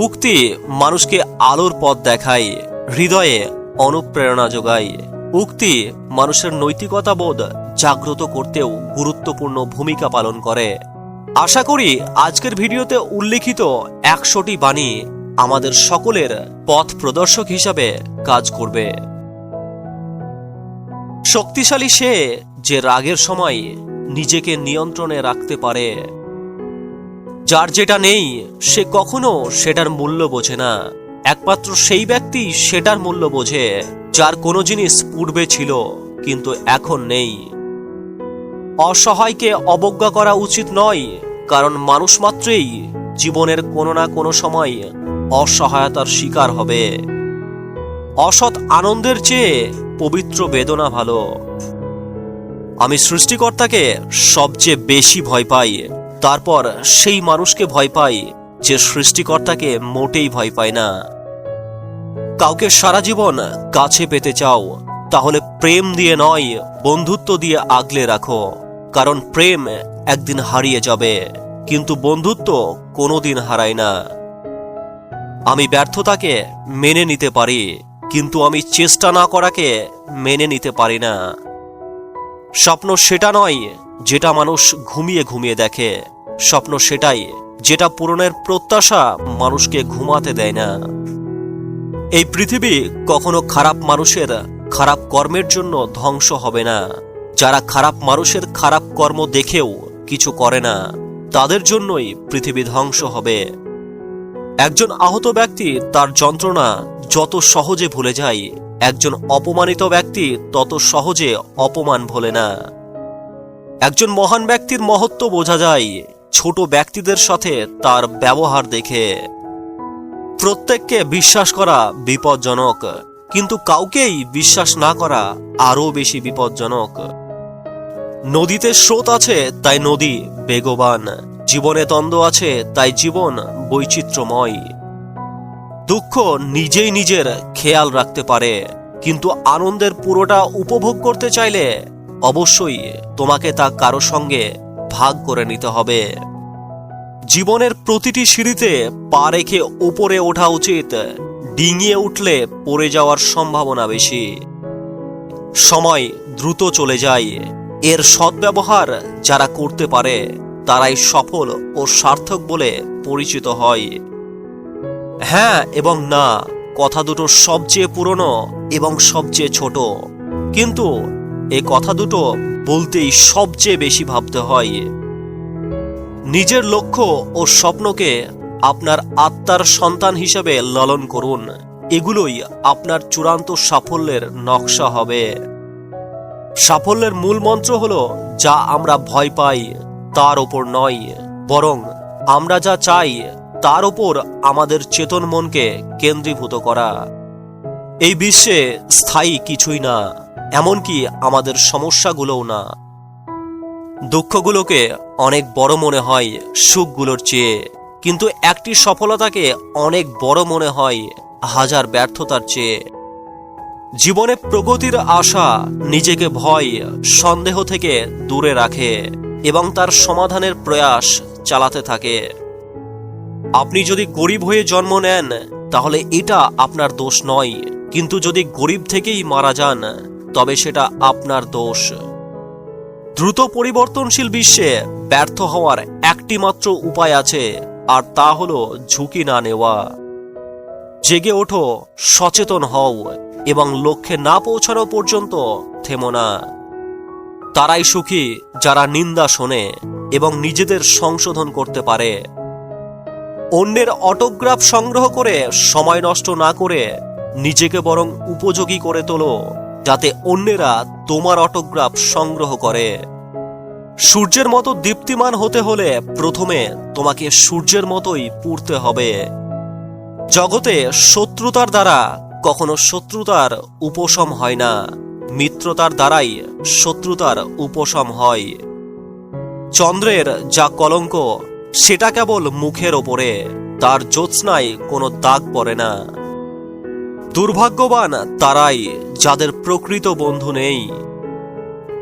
উক্তি মানুষকে আলোর পথ দেখায়, হৃদয়ে অনুপ্রেরণা যোগায়। উক্তি মানুষের নৈতিকতা বোধ জাগ্রত করতেও গুরুত্বপূর্ণ ভূমিকা পালন করে। আশা করি আজকের ভিডিওতে উল্লেখিত একশোটি বাণী আমাদের সকলের পথ প্রদর্শক হিসাবে কাজ করবে। শক্তিশালী সে যে রাগের সময় নিজেকে নিয়ন্ত্রণে রাখতে পারে। যার যেটা নেই, সে কখনো সেটার মূল্য বোঝে না। একমাত্র সেই ব্যক্তি সেটার মূল্য বোঝে, যার কোনো জিনিস পূর্বে ছিল, কিন্তু এখন নেই। অসহায়কে অবজ্ঞা করা উচিত নয়, কারণ মানুষ মাত্রেই জীবনের কোনো না কোনো সময় অসহায়তার শিকার হবে। অসৎ আনন্দের চেয়ে পবিত্র বেদনা ভালো। আমি সৃষ্টিকর্তাকে সবচেয়ে বেশি ভয় পাই। তারপর সেই মানুষকে ভয় পাই যে সৃষ্টিকর্তাকে মোটেই ভয় পায় না। কাউকে সারা জীবন কাছে পেতে চাও, তাহলে প্রেম দিয়ে নয়, বন্ধুত্ব দিয়ে আগলে রাখো। কারণ প্রেম একদিন হারিয়ে যাবে, কিন্তু বন্ধুত্ব কোনোদিন হারায় না। আমি ব্যর্থতাকে মেনে নিতে পারি, কিন্তু আমি চেষ্টা না করাকে মেনে নিতে পারি না। স্বপ্ন সেটা নয়, যেটা মানুষ ঘুমিয়ে ঘুমিয়ে দেখে। স্বপ্ন সেটাই, যেটা পূরণের প্রত্যাশা মানুষকে ঘুমাতে দেয় না। এই পৃথিবী কখনো খারাপ মানুষের খারাপ কর্মের জন্য ধ্বংস হবে না। যারা খারাপ মানুষের খারাপ কর্ম দেখেও কিছু করে না, তাদের জন্যই পৃথিবী ধ্বংস হবে। একজন আহত ব্যক্তি তার যন্ত্রণা যত সহজে ভুলে যায়, একজন অপমানিত ব্যক্তি তত সহজে অপমান ভোলে না। একজন মহান ব্যক্তির মহত্ব বোঝা যায় ছোট ব্যক্তিদের সাথে তার ব্যবহার দেখে। প্রত্যেককে বিশ্বাস করা বিপজ্জনক, কিন্তু কাউকেই বিশ্বাস না করা আরও বেশি বিপজ্জনক। নদীতে স্রোত আছে, তাই নদী বেগবান। জীবনে দ্বন্দ্ব আছে, তাই জীবন বৈচিত্র্যময়। দুঃখ নিজেই নিজের খেয়াল রাখতে পারে, কিন্তু আনন্দের পুরোটা উপভোগ করতে চাইলে অবশ্যই তোমাকে তা কারও সঙ্গে ভাগ করে নিতে হবে। জীবনের প্রতিটি সিঁড়িতে পা রেখে উপরে ওঠা উচিত। ডিঙিয়ে উঠলে পড়ে যাওয়ার সম্ভাবনা বেশি। সময় দ্রুত চলে যায়। এর সদ্ব্যবহার যারা করতে পারে, তারাই সফল ও সার্থক বলে পরিচিত হয়। হ্যাঁ এবং না, কথা দুটো সবচেয়ে পুরনো এবং সবচেয়ে ছোট। কিন্তু এ কথা দুটো বলতেই সবচেয়ে বেশি ভাবতে হয় নিজের লক্ষ্য ও স্বপ্নকে আপনার আত্মার সন্তান হিসেবে লালন করুন। এগুলোই আপনার চূড়ান্ত সাফল্যের নকশা হবে। সাফল্যের মূল মন্ত্র হল, যা আমরা ভয় পাই, তার ওপর নয়, বরং আমরা যা চাই, তার ওপর আমাদের চেতন মনকে কেন্দ্রীভূত করা। এই বিশ্বে স্থায়ী কিছুই না। এমনকি আমাদের সমস্যাগুলোও না। দুঃখগুলোকে অনেক বড় মনে হয় সুখগুলোর চেয়ে, কিন্তু একটি সফলতাকে অনেক বড় মনে হয় হাজার ব্যর্থতার চেয়ে। জীবনে প্রগতির আশা নিজেকে ভয়, সন্দেহ থেকে দূরে রাখে এবং তার সমাধানের প্রয়াস চালাতে থাকে। আপনি যদি গরিব হয়ে জন্ম নেন, তাহলে এটা আপনার দোষ নয়, কিন্তু যদি গরিব থেকেই মারা যান তবে সেটা আপনার দোষ। দ্রুত পরিবর্তনশীল বিশ্বে ব্যর্থ হওয়ার একটি মাত্র উপায় আছে, আর তা হলো ঝুঁকি না নেওয়া। জেগে ওঠো, সচেতন হও, এবং লক্ষ্যে না পৌঁছানো পর্যন্ত থেমো না। তারাই সুখী যারা নিন্দা শোনে এবং নিজেদের সংশোধন করতে পারে। অন্যের অটোগ্রাফ সংগ্রহ করে সময় নষ্ট না করে নিজেকে বরং উপযোগী করে তোলো। যাতে অন্যেরা তোমার অটোগ্রাফ সংগ্রহ করে। সূর্যের মতো দীপ্তিমান হতে হলে প্রথমে তোমাকে সূর্যের মতোই পুড়তে হবে। জগতে শত্রুতার দ্বারা কখনো শত্রুতার উপশম হয় না। মিত্রতার দ্বারাই শত্রুতার উপশম হয়। চন্দ্রের যা কলঙ্ক, সেটা কেবল মুখের ওপরে, তার জ্যোৎস্নায় কোনো দাগ পড়ে না। দুর্ভাগ্যবান তারাই যাদের প্রকৃত বন্ধু নেই।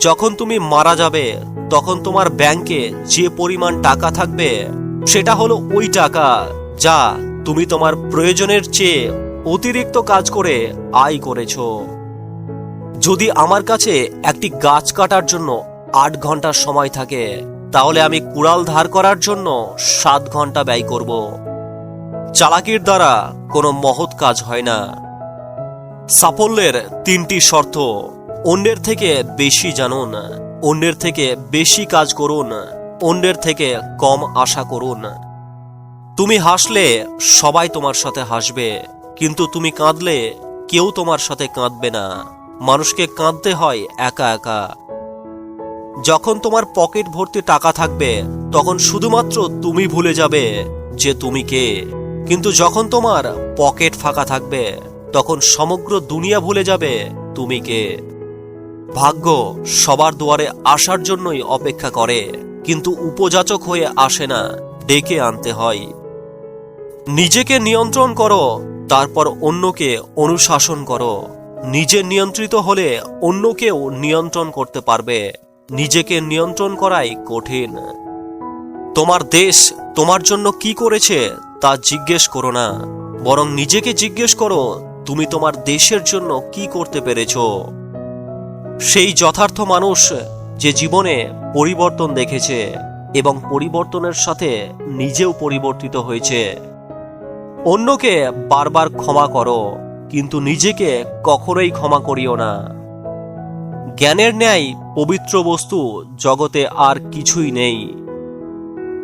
যখন তুমি মারা যাবে, তখন তোমার ব্যাংকে যে পরিমাণ টাকা থাকবে, সেটা হলো ওই টাকা যা তুমি তোমার প্রয়োজনের চেয়ে অতিরিক্ত কাজ করে আয় করেছ। যদি আমার কাছে একটি গাছ কাটার জন্য আট ঘণ্টার সময় থাকে, তাহলে আমি কুড়াল ধার করার জন্য সাত ঘণ্টা ব্যয় করব। চালাকির দ্বারা কোনো মহৎ কাজ হয় না। সাফল্যের তিনটি শর্ত। অন্যের থেকে বেশি জানুন। অন্যের থেকে বেশি কাজ করুন। অন্যের থেকে কম আশা করুন। তুমি হাসলে সবাই তোমার সাথে হাসবে, কিন্তু তুমি কাঁদলে কেউ তোমার সাথে কাঁদবে না। মানুষকে কাঁদতে হয় একা একা। যখন তোমার পকেট ভর্তি টাকা থাকবে, তখন শুধুমাত্র তুমি ভুলে যাবে যে তুমি কে। কিন্তু যখন তোমার পকেট ফাঁকা থাকবে তখন সমগ্র দুনিয়া ভুলে যাবে। তুমি কে? ভাগ্য সবার দুয়ারে আসার জন্যই অপেক্ষা করে, কিন্তু উপযাচক হয়ে আসে না, ডেকে আনতে হয়। নিজেকে নিয়ন্ত্রণ করো, তারপর অন্যকে অনুশাসন করো। নিজে নিয়ন্ত্রিত হলে অন্যকেও নিয়ন্ত্রণ করতে পারবে। নিজেকে নিয়ন্ত্রণ করাই কঠিন। তোমার দেশ তোমার জন্য কি করেছে তা জিজ্ঞেস করো না, বরং নিজেকে জিজ্ঞেস করো তুমি তোমার দেশের জন্য কি করতে পেরেছ? সেই যথার্থ মানুষ যে জীবনে পরিবর্তন দেখেছে এবং পরিবর্তনের সাথে নিজেও পরিবর্তিত হয়েছে। অন্যকে বারবার ক্ষমা করো, কিন্তু নিজেকে কখনোই ক্ষমা করিও না। জ্ঞানের ন্যায় পবিত্র বস্তু জগতে আর কিছুই নেই।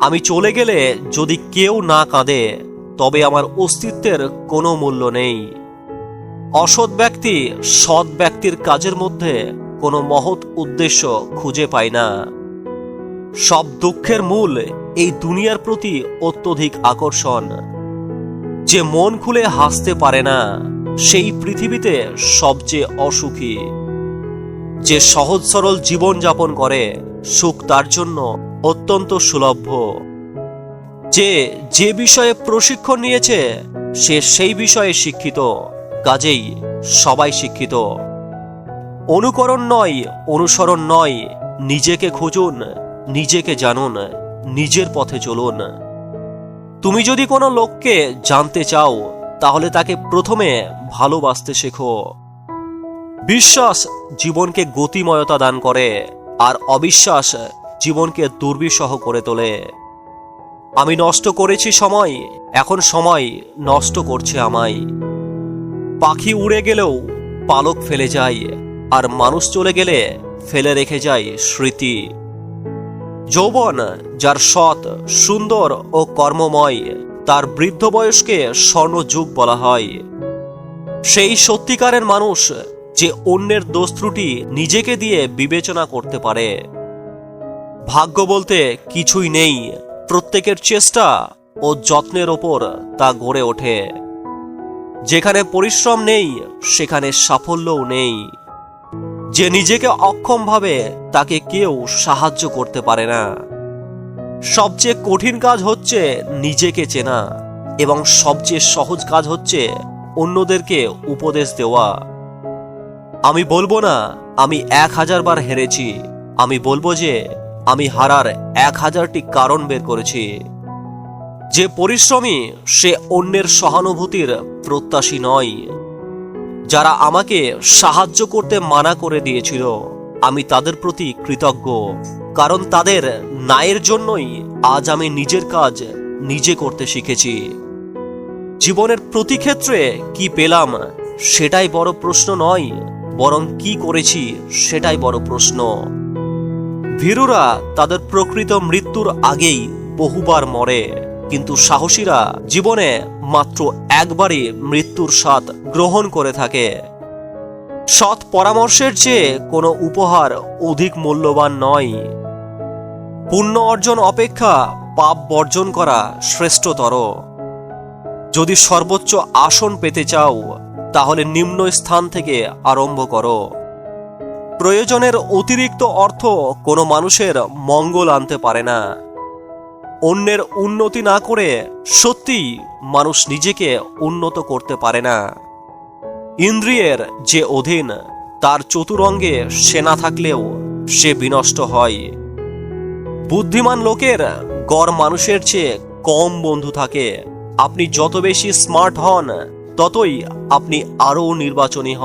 আমি চলে গেলে যদি কেউ না কাঁদে, তবে আমার অস্তিত্বের কোনো মূল্য নেই। অসৎ ব্যক্তি সৎ ব্যক্তির কাজের মধ্যে কোনো মহৎ উদ্দেশ্য খুঁজে পায় না। সব দুঃখের মূল এই দুনিয়ার প্রতি অত্যধিক আকর্ষণ। যে মন খুলে হাসতে পারে না, সেই পৃথিবীতে সবচেয়ে অসুখী। যে সহজ সরল জীবন যাপন করে, সুখ তার জন্য অত্যন্ত সুলভ্য যে যে বিষয়ে প্রশিক্ষণ নিয়েছে, সে সেই বিষয়ে শিক্ষিত। কাজেই সবাই শিক্ষিত। অনুকরণ নয়, অনুসরণ নয়, নিজেকে খুঁজুন, নিজেকে জানুন, নিজের পথে চলুন। তুমি যদি কোনো লোককে জানতে চাও, তাহলে তাকে প্রথমে ভালোবাসতে শেখো। বিশ্বাস জীবনকে গতিময়তা দান করে, আর অবিশ্বাস জীবনকে দুর্বিষহ করে তোলে। আমি নষ্ট করেছি সময়, এখন সময় নষ্ট করছে আমায়। পাখি উড়ে গেলেও পালক ফেলে যায় আর মানুষ চলে গেলে ফেলে রেখে যায় স্মৃতি। যৌবন যার সৎ, সুন্দর ও কর্মময়, তার বৃদ্ধ বয়সকে স্বর্ণযুগ বলা হয়। সেই সত্যিকারের মানুষ যে অন্যের দোষ ত্রুটি নিজেকে দিয়ে বিবেচনা করতে পারে। ভাগ্য বলতে কিছুই নেই, প্রত্যেকের চেষ্টা ও যত্নের ওপর তা গড়ে ওঠে। যেখানে পরিশ্রম নেই, সেখানে সাফল্যও নেই। যে নিজেকে অক্ষম ভাবে, তাকে কেউ সাহায্য করতে পারে না। সবচেয়ে কঠিন কাজ হচ্ছে নিজেকে চেনা এবং সবচেয়ে সহজ কাজ হচ্ছে অন্যদেরকে উপদেশ দেওয়া। আমি বলব না, আমি এক হাজার বার হেরেছি। আমি বলব যে, আমি হারার এক হাজারটি কারণ বের করেছি। যে পরিশ্রমী সে অন্যের সহানুভূতির প্রত্যাশী নয়। যারা আমাকে সাহায্য করতে মানা করে দিয়েছিল, আমি তাদের প্রতি কৃতজ্ঞ, কারণ তাদের ন্যায়ের জন্যই আজ আমি নিজের কাজ নিজে করতে শিখেছি। জীবনের প্রতি ক্ষেত্রে কি পেলাম সেটাই বড় প্রশ্ন নয়, বরং কি করেছি সেটাই বড় প্রশ্ন। ভীরুরা তাদের প্রকৃত মৃত্যুর আগেই বহুবার মরে। কিন্তু সাহসীরা জীবনে মাত্র একবারই মৃত্যুর স্বাদ গ্রহণ করে থাকে। সৎ পরামর্শের চেয়ে কোনো উপহার অধিক মূল্যবান নয়। পুণ্য অর্জন অপেক্ষা পাপ বর্জন করা শ্রেষ্ঠতর। যদি সর্বোচ্চ আসন পেতে চাও, তাহলে নিম্ন স্থান থেকে আরম্ভ করো। প্রয়োজনের অতিরিক্ত অর্থ কোনো মানুষের মঙ্গল আনতে পারে না। অন্যের উন্নতি না করে সত্যি মানুষ নিজেকে উন্নত করতে পারে না। ইন্দ্রিয়ের যে অধীন, তার চতুরঙ্গে সেনা থাকলেও সে বিনষ্ট হয়। বুদ্ধিমান লোকের গড় মানুষের চেয়ে কম বন্ধু থাকে। আপনি যত বেশি স্মার্ট হন, ততই আপনি আরও নির্বাচনী হন।